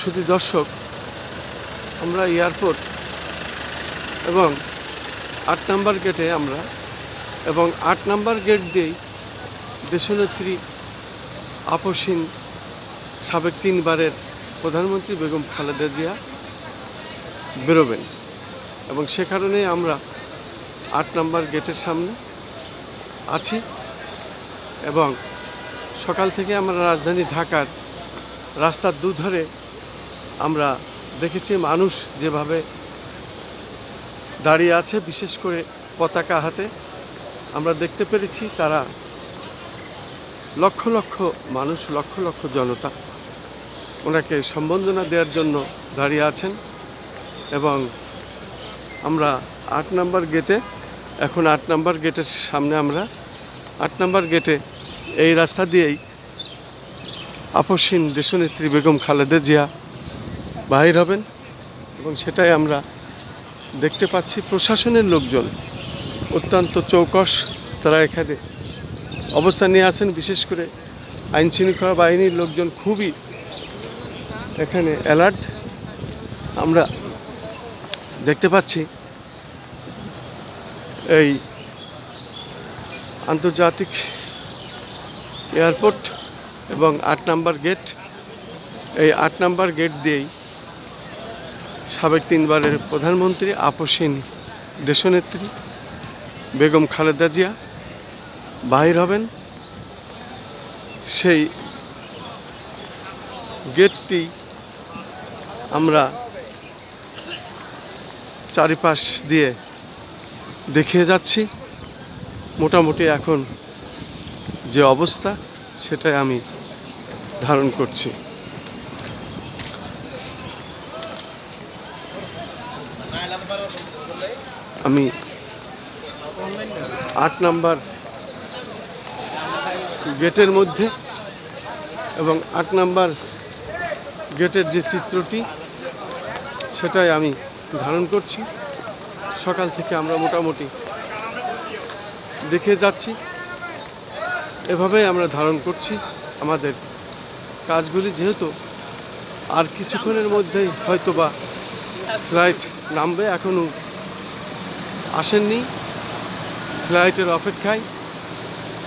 শুধু দর্শক, আমরা এয়ারপোর্ট এবং আট নাম্বার গেটে আমরা এবং আট নাম্বার গেট দিয়েই দেশনেত্রী আপসীন সাবেক তিনবারের প্রধানমন্ত্রী বেগম খালেদা জিয়া বেরোবেন। এবং সে কারণে আমরা আট নাম্বার গেটের সামনে আছি এবং সকাল থেকে আমরা রাজধানী ঢাকার রাস্তার দুধারে আমরা দেখেছি মানুষ যেভাবে দাঁড়িয়ে আছে, বিশেষ করে পতাকা হাতে। আমরা দেখতে পেরেছি তারা লক্ষ লক্ষ মানুষ, লক্ষ লক্ষ জনতা ওনাকে সম্বর্ধনা দেওয়ার জন্য দাঁড়িয়ে আছেন। এবং আমরা আট নাম্বার গেটে, এখন আট নাম্বার গেটের সামনে আমরা, আট নাম্বার গেটে এই রাস্তা দিয়েই আপসীন দেশনেত্রী বেগম খালেদা জিয়া বাহির হবেন এবং সেটাই আমরা দেখতে পাচ্ছি প্রশাসনের লোকজন অত্যন্ত চৌকস। তারা এখানে অবস্থান নিয়ে আছেন, বিশেষ করে আইন শৃঙ্খলা বাহিনীর লোকজন খুবই এখানে অ্যালার্ট। আমরা দেখতে পাচ্ছি। এই আন্তর্জাতিক এয়ারপোর্ট এবং আট নাম্বার গেট। এই আট নাম্বার গেট দিয়েই সাবেক তিনবারের প্রধানমন্ত্রী, আপসীন দেশনেত্রী বেগম খালেদা জিয়া বাহির হবেন। সেই গেটটি আমরা চারিপাশ দিয়ে দেখিয়ে যাচ্ছি। মোটামুটি এখন যে অবস্থা, সেটাই আমি ধারণ করছি। আমি আট নাম্বার গেটের মধ্যে এবং আট নাম্বার গেটের যে চিত্রটি, সেটাই আমি ধারণ করছি। সকাল থেকে আমরা মোটামুটি দেখে যাচ্ছি। এভাবেই আমরা ধারণ করছি আমাদের কাজগুলি। যেহেতু আর কিছুক্ষণের মধ্যেই হয়তো বা ফ্লাইট নামবে, এখনও আসেননি। ফ্লাইটের অপেক্ষায়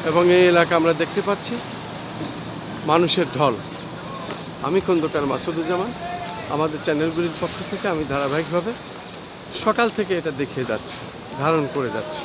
এবং এই এলাকা আমরা দেখতে পাচ্ছি। মানুষের ঢল। আমি খন্দকার মাসুদুজ্জামান। আমাদের চ্যানেলগুলির পক্ষ থেকে আমি ধারাবাহিকভাবে সকাল থেকে এটা দেখে যাচ্ছি ধারণ করে যাচ্ছি।